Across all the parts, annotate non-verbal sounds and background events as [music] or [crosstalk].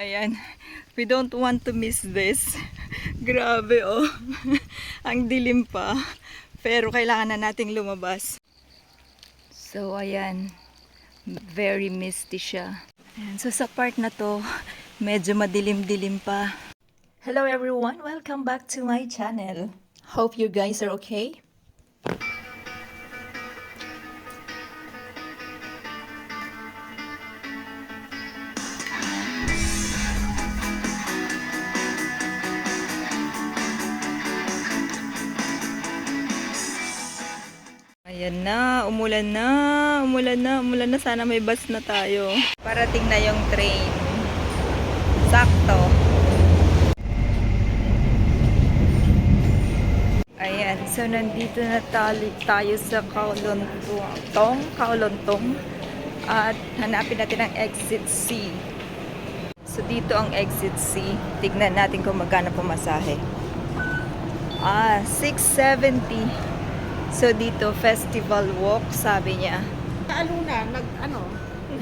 Ayan. We don't want to miss this. [laughs] Grabe oh. [laughs] Ang dilim pa. Pero kailangan na nating lumabas. So ayan. Very misty siya. Ayan. So sa part na to, medyo madilim-dilim pa. Hello everyone! Welcome back to my channel. Hope you guys are okay. Na, umulan na, umulan na, umulan na. Sana may bus na tayo. Parating na yung train. Sakto. Ayan, so nandito na tayo sa Kaolontong, Kaolontong. At hanapin natin ang exit C. So dito ang exit C. Tignan natin kung magkano pumasahe. Ah, 670. So dito, festival walk, sabi niya. Aluna, nag ano?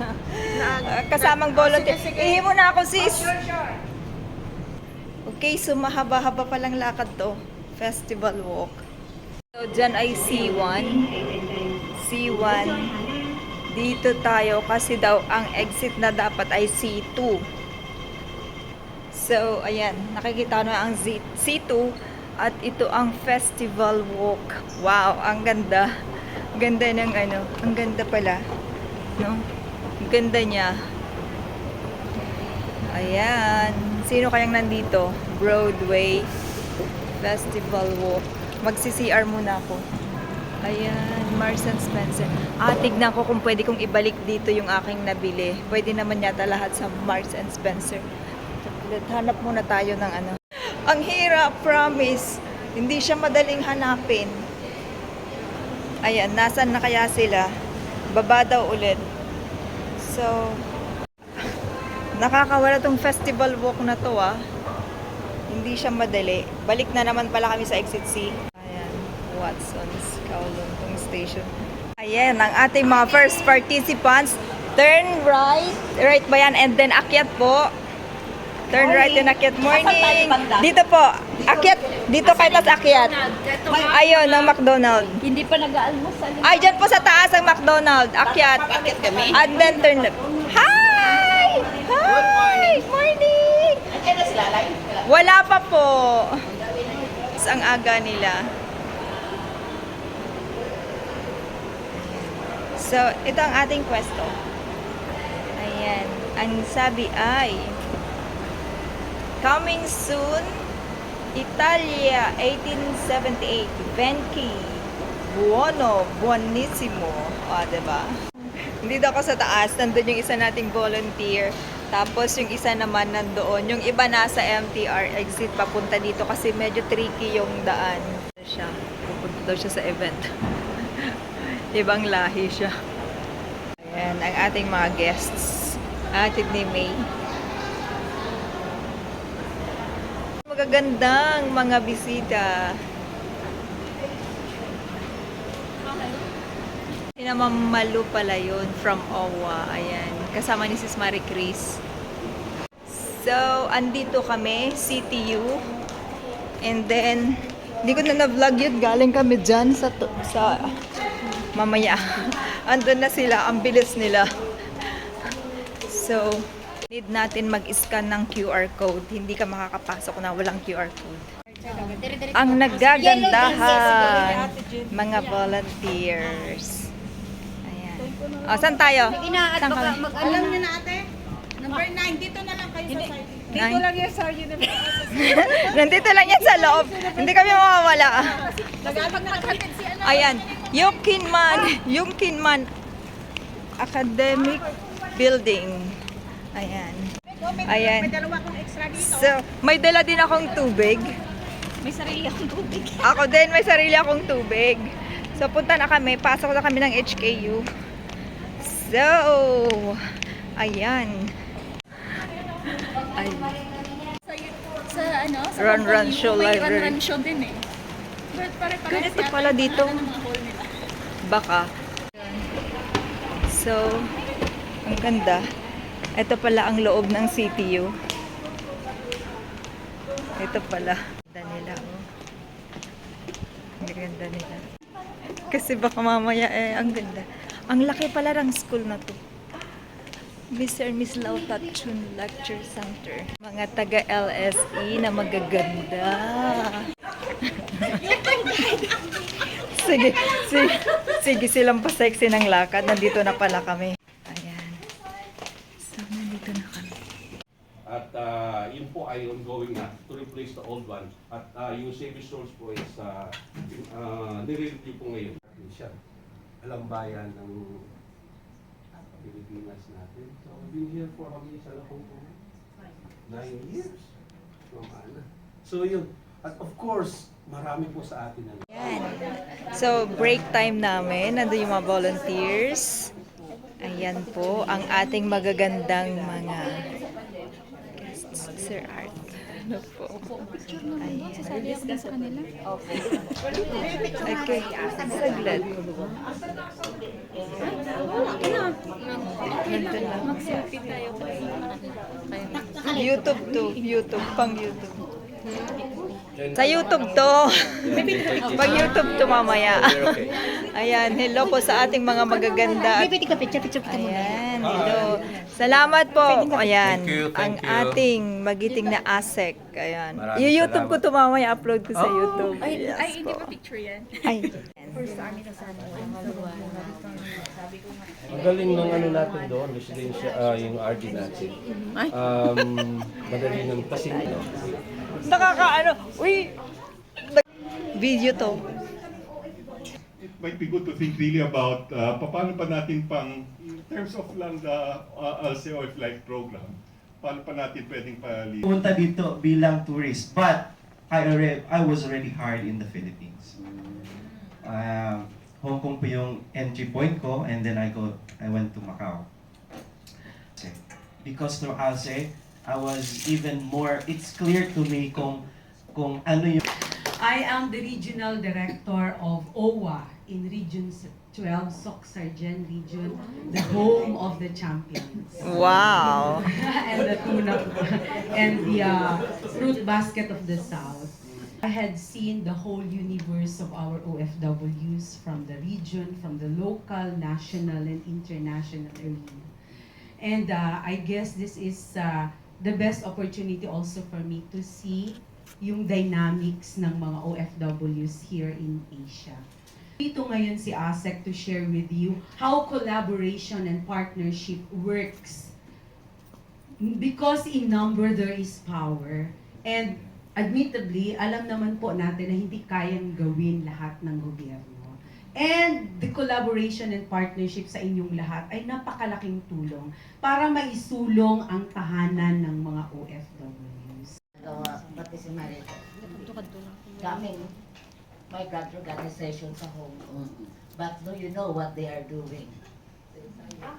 [laughs] nag, Ah, kasamang volunteer. Sige, sige. Ihi mo na ako, sis. Oh, sure, sure. Okay, so mahaba-haba palang lakad to. Festival walk. So, dyan ay C1. C1. Dito tayo kasi daw ang exit na dapat ay C2. So, ayan. Nakikita na ang Z- C2 at ito ang festival walk. Wow, ang ganda. Ganda ng ano. Ang ganda pala. No? Ang ganda niya. Ayan. Sino kayang nandito? Broadway Festival Walk. Magsi-CR muna ako. Ayan, Mars and Spencer. Ah, tignan ko kung pwede kong ibalik dito yung aking nabili. Pwede naman yata lahat sa Mars and Spencer. Hanap muna tayo ng ano. Ang hirap, promise. Hindi siya madaling hanapin. Ayan, nasan na kaya sila? Baba daw ulit. So, nakakawala tong festival walk na to ah. Hindi siya madali. Balik na naman pala kami sa exit C. Ayan, Watson's Kowloon Station. Ayan, ang ating mga first participants. Turn right. Right ba yan? And then akyat po. Turn right and akyat. Morning! Dito po. Akyat. Dito kayo tas akyat. Ayun, ng McDonald. Hindi pa nag-aalmusal. Ay, dyan po sa taas ang McDonald. Akyat. Bakit kami? And then turn left. Hi! Hi! Morning! Wala pa po. Ang aga nila. So, ito ang ating pwesto. Ayan. Ang sabi ay, Coming soon, Italia 1878, Venki, Buono, Buonissimo. O, diba? Dito ako sa taas, nandun yung isa nating volunteer. Tapos yung isa naman nandoon. Yung iba nasa MTR exit papunta dito kasi medyo tricky yung daan. Siya, pupunta daw siya sa event. [laughs] Ibang lahi siya. Ayan, ang ating mga guests. Atid ni May. Magagandang mga bisita. Pinamamalu pala yun from OWA. Ayan. Kasama ni Sis Marie Chris. So, andito kami, CTU. And then, hindi ko na na-vlog yun. Galing kami dyan sa, sa mamaya. [laughs] Andun na sila. Ang bilis nila. So, need natin mag-scan ng QR code. Hindi ka makakapasok na walang QR code. Ang nagagandahan, mga volunteers. Ayan. O, saan tayo? Saan kami? Alam niyo na ate? Number 9, dito na lang kayo sa side. Nine? lang yan sa. [laughs] Nandito lang yan sa loob. Hindi kami mawawala. Nagapag nakatid si ano. Ayan, yung Kinman, yung Kinman Academic Building. Ayan. Ayan. may dalawa akong extra dito. So, may dala din akong tubig. May sarili akong tubig. Ako din, may sarili akong tubig. So, punta na kami. Pasok na kami ng HKU. So, ayan. Ay, Sa, sa ano? Sa Run, run show library. Run run show din eh. But pare-pares Ganito yata pala dito. baka. So, ang ganda. Ito pala ang loob ng CTU. Ito pala. Ganda nila, oh. Ang ganda nila. Kasi baka mamaya eh, ang ganda. Ang laki pala ng school na to. Mr. Miss Lau Lecture Center. Mga taga LSE na magaganda. [laughs] sige, sige, sige silang pa-sexy ng lakad. Nandito na pala kami. Ayan. So, nandito na kami. At ah, yun po ay ongoing na to replace the old one. At ah, yung service source po is uh, uh, nire-review po ngayon. Siya. Alam bayan ng Pilipinas natin. So, we've been here for how many years? Ano po? Nine years. From Ana. So yun. At of course, marami po sa atin ang Ayan. So, break time namin. Nandun yung mga volunteers. Ayan po, ang ating magagandang mga. Sir Art. Ano po? Ayan. Sasali ako sa kanila. Okay. Saglit. Nandun lang. Mag-selfie tayo. YouTube to. YouTube. Pang YouTube. Sa YouTube to. Pag YouTube to mamaya. Ayan. Hello po sa ating mga magaganda. Pipiti ka, picture, picture kita muna. Ayan, hello. Salamat po. Ayan, Thank you, ang thank you. ating magiting na ASEC. Ayan. Maraming Yung YouTube ko salamat. to mamaya upload ko sa Oh. YouTube. Ay, Yes ay, hindi po. pa picture yan. Ay. Ang galing ng ano natin doon, residential, ah, yung RD natin. Um, madali ng kasi ano, Nakakaano. Uy. Video to. Might be good to think really about uh, paano pa natin pang, in terms of lang the uh, LCOF Life program, paano pa natin pwedeng palitan pumunta dito bilang tourist. But I already, I was already hired in the Philippines. Uh, Hong Kong po yung entry point ko and then I go I went to Macau. Because through ALSE, I was even more it's clear to me kung kung ano yung I am the regional director of OWA in Region 12, Sok Sargen region, the home of the champions. Wow. [laughs] and the tuna and the uh, fruit basket of the south. I had seen the whole universe of our OFWs from the region, from the local, national, and international arena. And uh, I guess this is uh, the best opportunity also for me to see yung dynamics ng mga OFWs here in Asia. Dito ngayon si ASEC to share with you how collaboration and partnership works because in number there is power. And admittedly, alam naman po natin na hindi kayang gawin lahat ng gobyerno. And the collaboration and partnership sa inyong lahat ay napakalaking tulong para maisulong ang tahanan ng mga OFWs. Gawa pati si Marito. Daming migrant organization sa Hong Kong. But do you know what they are doing? Ha?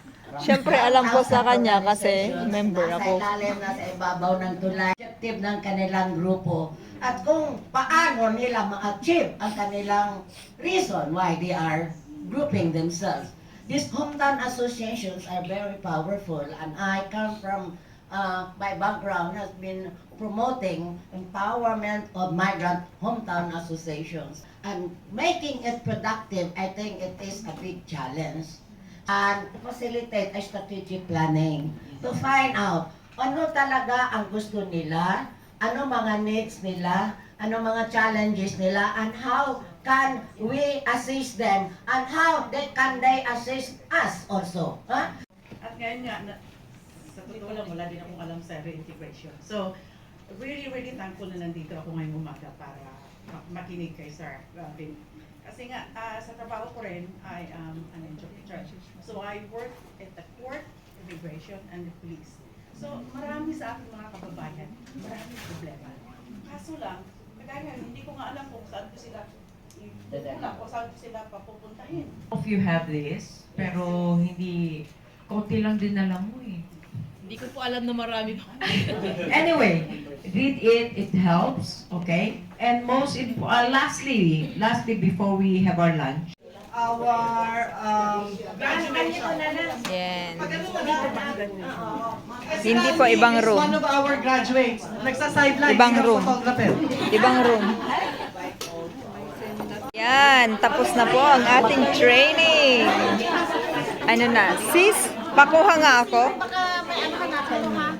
[laughs] Siyempre, alam ko sa kanya kasi member ako. Nasa ilalim, nasa ibabaw ng tulay. Objective ng kanilang grupo. At kung paano nila ma-achieve ang kanilang reason why they are grouping themselves. These hometown associations are very powerful and I come from uh, my background has been promoting empowerment of migrant hometown associations and making it productive. I think it is a big challenge and facilitate a strategic planning to find out ano talaga ang gusto nila, ano mga needs nila, ano mga challenges nila, and how can we assist them, and how they can they assist us also. Ha? At ngayon nga, sa totoo lang, wala din akong alam sa reintegration. So, really, really thankful na nandito ako ngayong umaga para ma- makinig kay Sir Robin. Kasi nga, ah, sa trabaho ko rin, I am an interpreter. So, I work at the court, immigration, and the police. So, marami sa aking mga kababayan, maraming problema. Kaso lang, kagaya hindi ko nga alam kung saan ko sila ipupunta o saan ko sila papupuntahin. Of you have this, pero hindi, konti lang din alam mo eh. Hindi ko po alam na marami pa. [laughs] Anyway, read it, it helps, okay? And most, uh, lastly, lastly before we have our lunch, our um, graduation. Yan. Hindi po, ibang room. One of our graduates. Nagsa-sideline. Ibang room. Ibang room. Yan, tapos na po ang ating training. Ano na, sis, pakuha nga ako. O,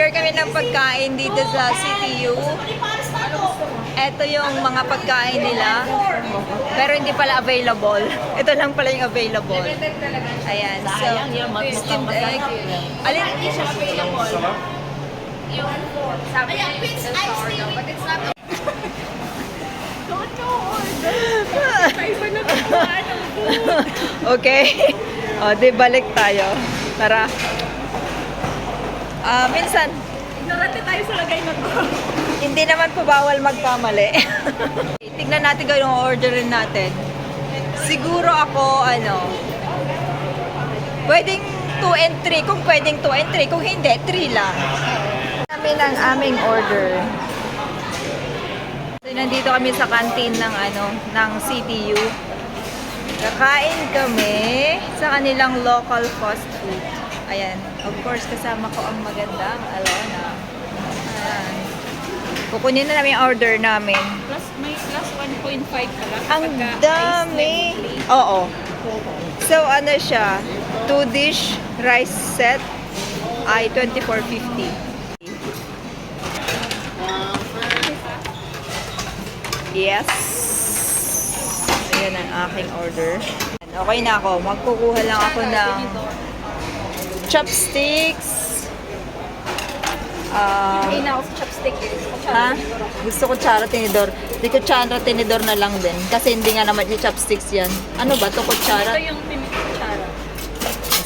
O-order kami ng pagkain dito sa CTU. Ito yung mga pagkain nila. Pero hindi pala available. [laughs] Ito lang pala yung available. Ayan. So, steamed egg. Alin? [laughs] okay. [laughs] O, di balik tayo. Tara. Ah, minsan, Ignorante tayo sa lagay na to. hindi naman po bawal magkamali. [laughs] Tignan natin kung yung orderin natin. Siguro ako, ano, pwedeng 2 and 3. Kung pwedeng 2 and 3. Kung hindi, 3 lang. Namin ang aming order. So, nandito kami sa canteen ng ano, ng CTU. Kakain kami sa kanilang local fast food. Ayan. Of course, kasama ko ang magandang Alona. Ayan. Kukunin na namin yung order namin. Plus, may plus 1.5 pala. Ang dami. Oo. So, ano siya? Two dish rice set ay 24.50. Yes. Ayan ang aking order. Okay na ako. Magkukuha lang ako ng chopsticks. Ah, Ay, na ako sa chopstick eh. Ha? Gusto ko tsara tinidor. Di ko tsara tinidor na lang din. Kasi hindi nga naman yung chopsticks yan. Ano ba to kutsara? Ito yung pinikutsara.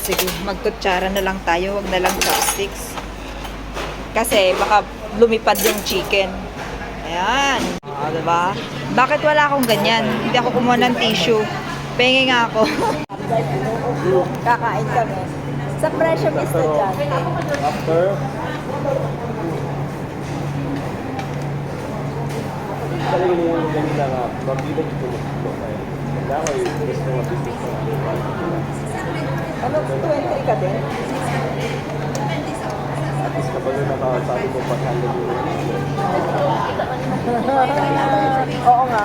Sige, magkutsara na lang tayo. Huwag na lang chopsticks. Kasi baka lumipad yung chicken. Ayan. O, diba? Bakit wala akong ganyan? Hindi ako kumuha ng tissue. Pengi nga ako. [laughs] Kakain kami. Sa presyo ng estudyante. Talaga niya yung maganda nga, mabila dito mo dito kayo. Kaya ko yung gusto mo dito sa Ano, 20 ka din? At least kapag nakasabi ko pag-handle [laughs] yung Oo nga.